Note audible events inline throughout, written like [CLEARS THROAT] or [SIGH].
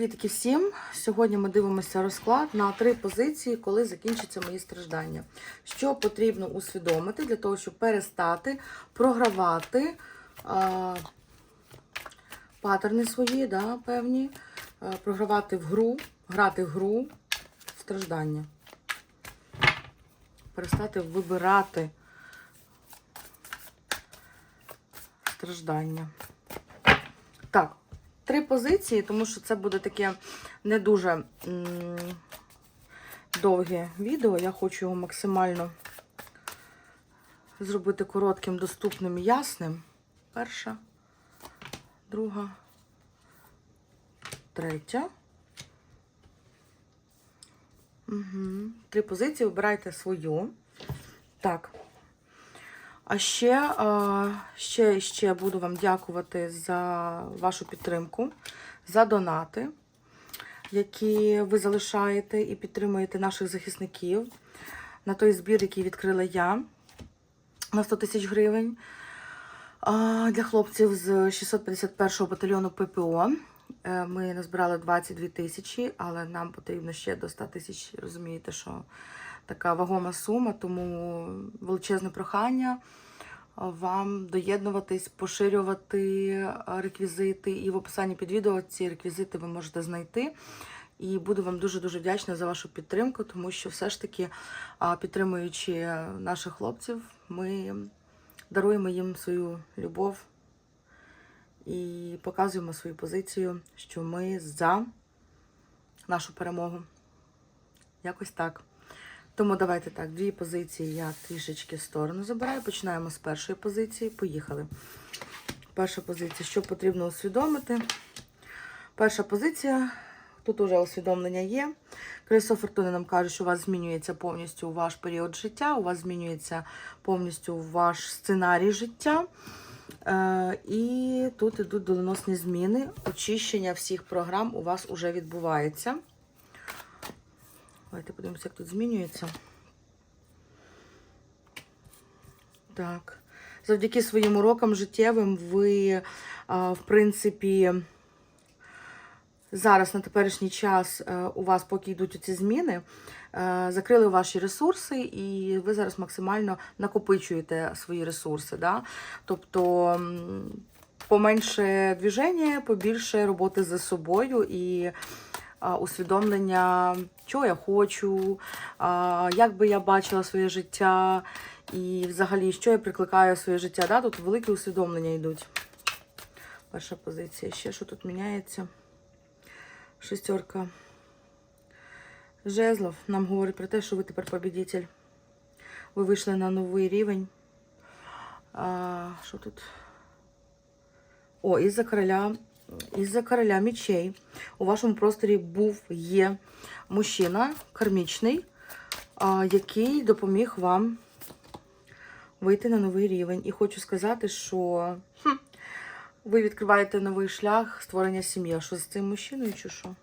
Привітки всім! Сьогодні ми дивимося розклад на три позиції, коли закінчаться мої страждання. Що потрібно усвідомити для того, щоб перестати програвати а, паттерни свої, да, певні, а, програвати в гру, грати в гру в страждання. Перестати вибирати страждання. Три позиції, тому що це буде таке не дуже довге відео. Я хочу його максимально зробити коротким, доступним і ясним. Перша, друга, третя. Угу. Три позиції, вибирайте свою. Так. А ще, ще, ще буду вам дякувати за вашу підтримку, за донати, які ви залишаєте і підтримуєте наших захисників на той збір, який відкрила я на 100 тисяч гривень для хлопців з 651-го батальйону ППО. Е, Ми назбирали 22 тисячі, але нам потрібно ще до 100 тисяч. Розумієте, що така вагома сума, тому величезне прохання вам доєднуватись, поширювати реквізити. І в описанні під відео ці реквізити ви можете знайти. І буду вам дуже-дуже вдячна за вашу підтримку, тому що все ж таки, підтримуючи наших хлопців, ми даруємо їм свою любов і показуємо свою позицію, що ми за нашу перемогу. Якось так. Тому давайте так, дві позиції я трішечки в сторону забираю. Починаємо з першої позиції. Поїхали. Перша позиція, що потрібно усвідомити. Перша позиція, тут уже усвідомлення є. Колесо фортуни нам каже, що у вас змінюється повністю ваш період життя, у вас змінюється повністю ваш сценарій життя. Е, і тут ідуть доленосні зміни. Очищення всіх програм у вас вже відбувається. Давайте подивимося, як тут змінюється. Так. Завдяки своїм урокам життєвим ви, в принципі, зараз на теперішній час е, у вас, поки йдуть ці зміни, е, закрили ваші ресурси, і ви зараз максимально накопичуєте свої ресурси. Да? Тобто поменше движення, побільше роботи за собою і усвідомлення, що я хочу, як би я бачила своє життя, і взагалі, що я прикликаю своє життя. Да? Тут великі усвідомлення йдуть. Перша позиція. Ще що тут міняється? Шестерка. Жезлов нам говорить про те, що ви тепер побідитель. Ви вийшли на новий рівень. А, Що тут? О, із-за короля із-за короля мечей у вашому просторі був є мужчина кармічний, який допоміг вам вийти на новий рівень. І хочу сказати, що ви відкриваєте новий шлях створення сім'ї. Що з цим мужчиною чи що?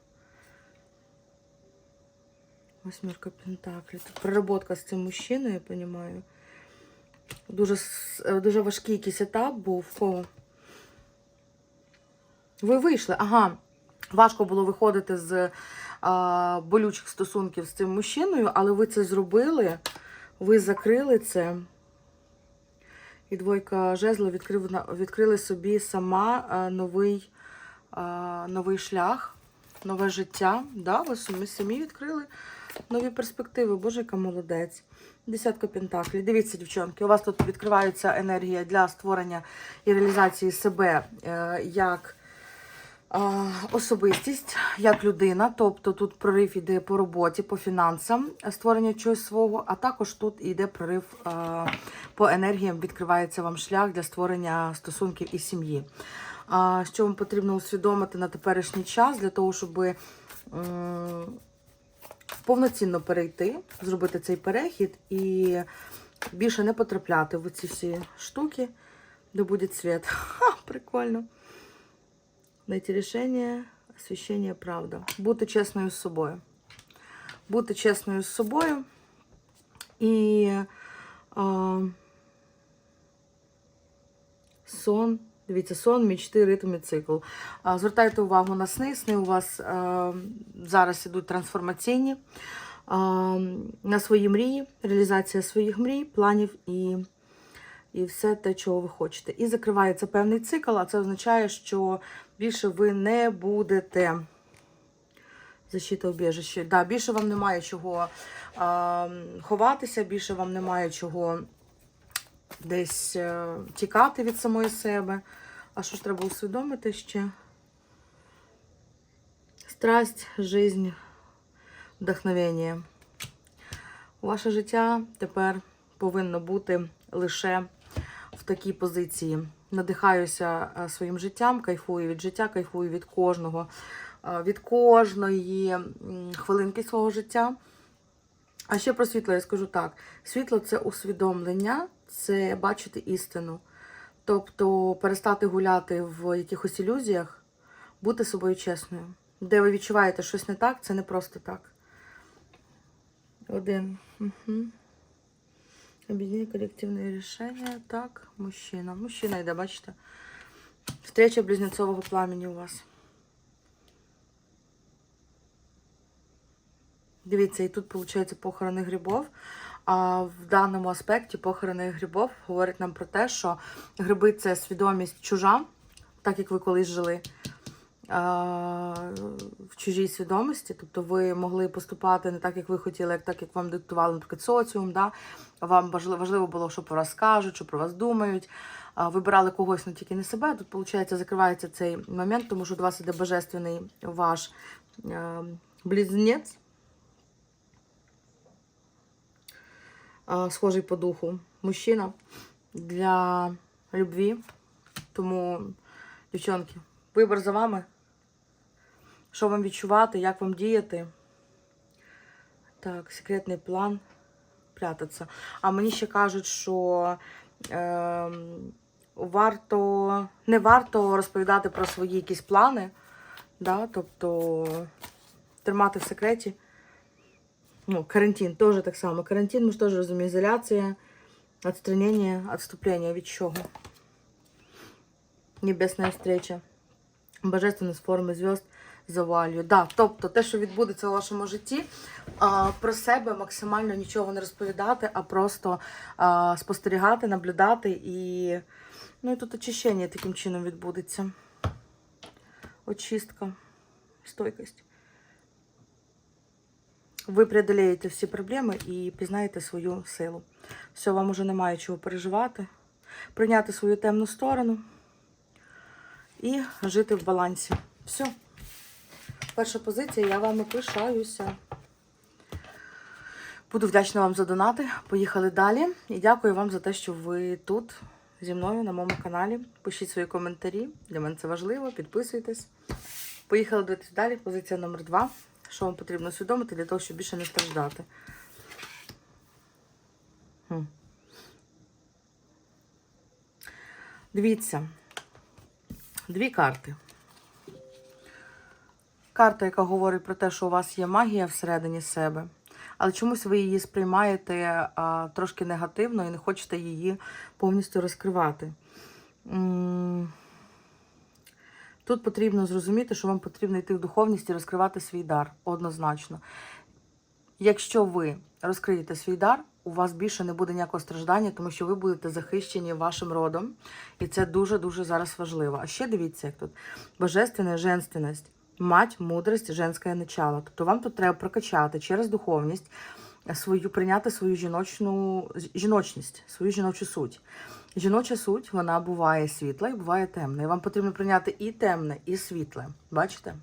Восьмірка Пентаклів. Тут проработка з цим мужчиною, я розумію. Дуже, дуже важкий якийсь етап був. в Кого? Ви вийшли, ага. Важко було виходити з а, болючих стосунків з цим мужчиною, але ви це зробили, ви закрили це. І двойка жезлів відкрив, відкрили собі сама а, новий, а, новий шлях, нове життя. Да? Ви самі, відкрили нові перспективи. Боже, яка молодець. Десятка пентаклів. Дивіться, дівчонки, у вас тут відкривається енергія для створення і реалізації себе е, як особистість як людина, тобто тут прорив іде по роботі, по фінансам, е, створення чогось свого, а також тут іде прорив по енергіям, відкривається вам шлях для створення стосунків і сім'ї. Що вам потрібно усвідомити на теперішній час для того, щоб повноцінно перейти, зробити цей перехід і більше не потрапляти в ці всі штуки, де буде світ. [LAUGHS] Ха, прикольно. Найти рішення, освіщення, правда. Бути чесною з собою. Бути чесною з собою і а, сон Дивіться, сон, мічти, ритм і цикл. А, Звертайте увагу на сни. Сни у вас е, зараз ідуть трансформаційні е, на свої мрії, реалізація своїх мрій, планів і, і все те, чого ви хочете. І закривається певний цикл, а це означає, що більше ви не будете. Защита убіжище. Да, більше вам немає чого а, ховатися, більше вам немає чого десь е, тікати від самої себе. А що ж треба усвідомити ще? Страсть, жизнь, вдохновення. Ваше життя тепер повинно бути лише в такій позиції. Надихаюся е, своїм життям, кайфую від життя, кайфую від кожного, е, від кожної хвилинки свого життя. А ще про світло я скажу так: світло це усвідомлення, це бачити істину. Тобто перестати гуляти в якихось ілюзіях, бути собою чесною. Де ви відчуваєте щось не так, це не просто так. Один. Угу. Об'єднання колективне рішення. Так, мужчина. Мужчина йде, бачите? Встреча близнецового пламені у вас. Дивіться, і тут виходить похорони грибов. А в даному аспекті похорони грибов говорить нам про те, що гриби це свідомість чужа, так як ви колись жили в чужій свідомості. Тобто ви могли поступати не так, як ви хотіли, як так, як вам диктували, наприклад, соціум. Да? Вам важливо, було, що про вас кажуть, що про вас думають. Вибирали когось, але тільки не себе. Тут, виходить, закривається цей момент, тому що до вас іде божественний ваш близнець. схожий по духу мужчина для любві. Тому, дівчонки, вибір за вами. Що вам відчувати, як вам діяти? Так, секретний план прятатися. А мені ще кажуть, що е, варто, не варто розповідати про свої якісь плани, да? тобто тримати в секреті. Ну, карантин теж так само. Карантин, ми ж теж розуміємо, ізоляція, відстранення, відступлення від чого. Небесна встреча. Божественність форми зв'язд завалює. Да, тобто те, що відбудеться у вашому житті, про себе максимально нічого не розповідати, а просто спостерігати, наблюдати і. Ну і тут очищення таким чином відбудеться. Очистка, стойкость ви преодолеєте всі проблеми і пізнаєте свою силу. Все, вам уже немає чого переживати, прийняти свою темну сторону і жити в балансі. Все. Перша позиція, я вами пишаюся. Буду вдячна вам за донати. Поїхали далі. І дякую вам за те, що ви тут зі мною на моєму каналі. Пишіть свої коментарі. Для мене це важливо. Підписуйтесь. Поїхали дивитися далі. Позиція номер два. Що вам потрібно усвідомити для того, щоб більше не страждати. Дивіться. Дві карти. Карта, яка говорить про те, що у вас є магія всередині себе, але чомусь ви її сприймаєте а, трошки негативно і не хочете її повністю розкривати. Тут потрібно зрозуміти, що вам потрібно йти в духовність і розкривати свій дар однозначно. Якщо ви розкриєте свій дар, у вас більше не буде ніякого страждання, тому що ви будете захищені вашим родом. І це дуже-дуже зараз важливо. А ще дивіться, як тут божественна женственність, мать, мудрость, женське начало. Тобто вам тут треба прокачати через духовність свою, прийняти свою жіночну жіночність, свою жіночу суть. Жіноча суть, вона буває світла і буває темна. І вам потрібно прийняти і темне, і світле. Бачите?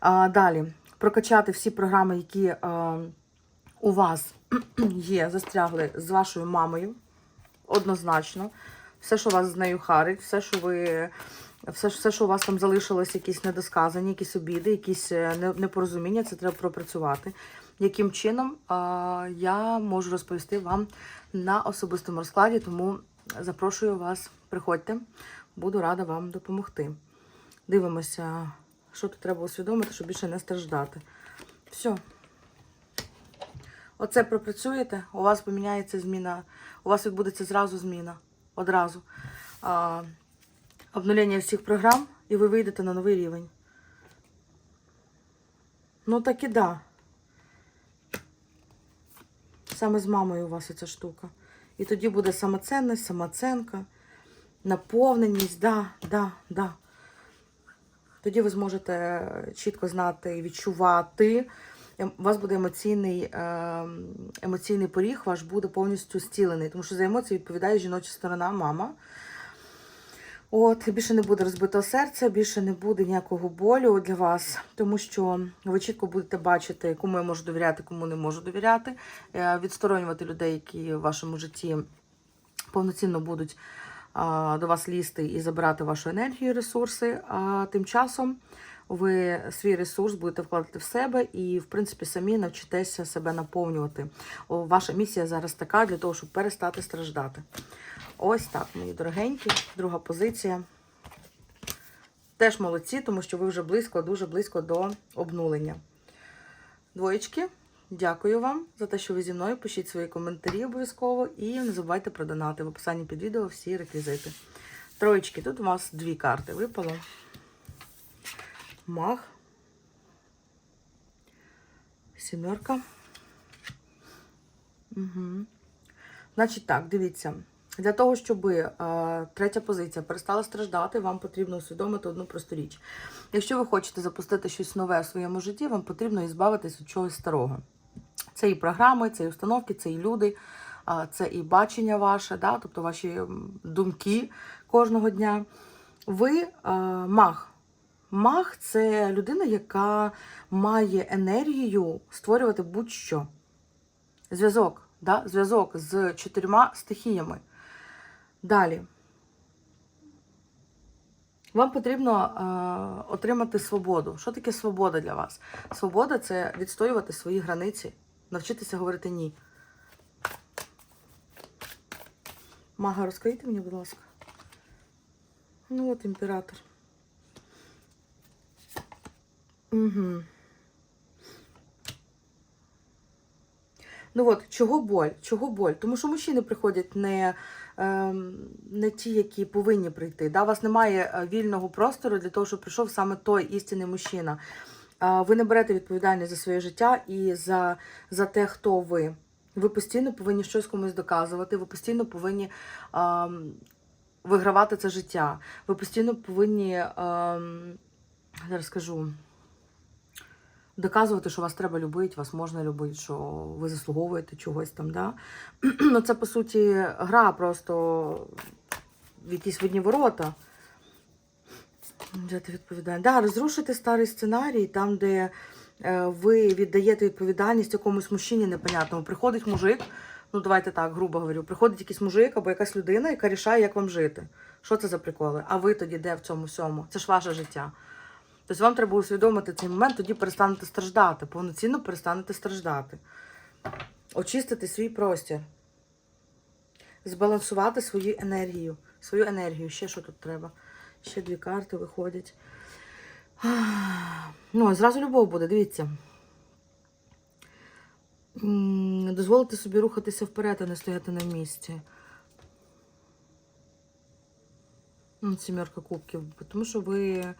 А, Далі прокачати всі програми, які а, у вас [CLEARS THROAT] є, застрягли з вашою мамою. Однозначно. Все, що вас з нею харить, все, що ви. Все, все, що у вас там залишилось, якісь недосказані, якісь обіди, якісь е, непорозуміння, це треба пропрацювати. Яким чином я можу розповісти вам на особистому розкладі, тому запрошую вас, приходьте, буду рада вам допомогти. Дивимося, що тут треба усвідомити, щоб більше не страждати. Все. Оце пропрацюєте, у вас поміняється зміна, у вас відбудеться зразу зміна. Одразу. Обнулення всіх програм, і ви вийдете на новий рівень. Ну так і да. Саме з мамою у вас ця штука. І тоді буде самоцінність, самооценка, наповненість, да, да, да. Тоді ви зможете чітко знати і відчувати. Ем- У вас буде емоційний, е, емоційний поріг, ваш буде повністю зцілений, тому що за емоції відповідає жіноча сторона, мама. От, більше не буде розбитого серця, більше не буде ніякого болю для вас, тому що ви чітко будете бачити, кому я можу довіряти, кому не можу довіряти, е, відсторонювати людей, які в вашому житті повноцінно будуть до вас лізти і забирати вашу енергію, ресурси. А тим часом ви свій ресурс будете вкладати в себе і, в принципі, самі навчитеся себе наповнювати. Ваша місія зараз така для того, щоб перестати страждати. Ось так, мої дорогенькі, друга позиція. Теж молодці, тому що ви вже близько, дуже близько до обнулення. Двоєчки, дякую вам за те, що ви зі мною. Пишіть свої коментарі обов'язково і не забувайте про донати. В описанні під відео всі реквізити. Троєчки, тут у вас дві карти випало. Мах. Сімерка. Угу. Значить так, дивіться. Для того, щоб е, третя позиція перестала страждати, вам потрібно усвідомити одну просту річ. Якщо ви хочете запустити щось нове в своєму житті, вам потрібно ізбавитись від чогось старого. Це і програми, це і установки, це і люди, це і бачення ваше, да? тобто ваші думки кожного дня. Ви е, маг. Маг це людина, яка має енергію створювати будь-що. Зв'язок, да? зв'язок з чотирма стихіями. Далі. Вам потрібно е, отримати свободу. Що таке свобода для вас? Свобода це відстоювати свої границі, навчитися говорити ні. Мага, розкрийте мені, будь ласка. Ну от імператор. Угу. Ну от, чого боль? Чого боль? Тому що мужчини приходять не, ем, не ті, які повинні прийти. Да? У вас немає е, вільного простору для того, щоб прийшов саме той істинний мужчина. Ви не берете відповідальність за своє життя і за, за те, хто ви. Ви постійно повинні щось комусь доказувати, ви постійно повинні ем, вигравати це життя. Ви постійно повинні, ем, зараз скажу, доказувати, що вас треба любити, вас можна любити, що ви заслуговуєте чогось там. Да? [CLEARS THROAT] Ну, це, по суті, гра просто в якісь водні ворота. Де ти відповідає? Да, розрушити старий сценарій, там, де е, ви віддаєте відповідальність якомусь мужчині непонятному. Приходить мужик, ну давайте так, грубо говорю, приходить якийсь мужик або якась людина, яка рішає, як вам жити. Що це за приколи? А ви тоді де в цьому всьому? Це ж ваше життя. Тобто вам треба усвідомити цей момент, тоді перестанете страждати, повноцінно перестанете страждати. Очистити свій простір. Збалансувати свою енергію. Свою енергію. Ще що тут треба? Ще дві карти виходять. Ну, зразу любов буде, дивіться. Дозволити собі рухатися вперед, а не стояти на місці. Сімерка кубків. Тому що ви,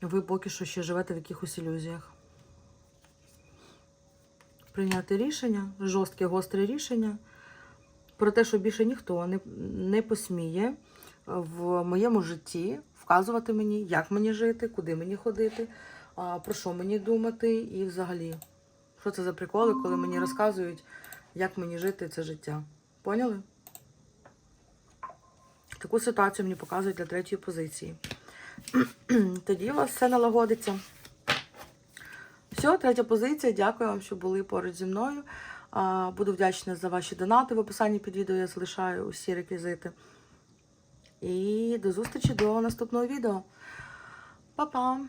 ви поки що ще живете в якихось ілюзіях. Прийняти рішення, жорстке, гостре рішення про те, що більше ніхто не, не посміє в моєму житті вказувати мені, як мені жити, куди мені ходити, про що мені думати і взагалі. Що це за приколи, коли мені розказують, як мені жити це життя. Поняли? Таку ситуацію мені показують для третьої позиції. [CLEARS THROAT] Тоді у вас все налагодиться. Все, третя позиція. Дякую вам, що були поруч зі мною. Буду вдячна за ваші донати. В описанні під відео я залишаю усі реквізити. І до зустрічі до наступного відео. Па-па!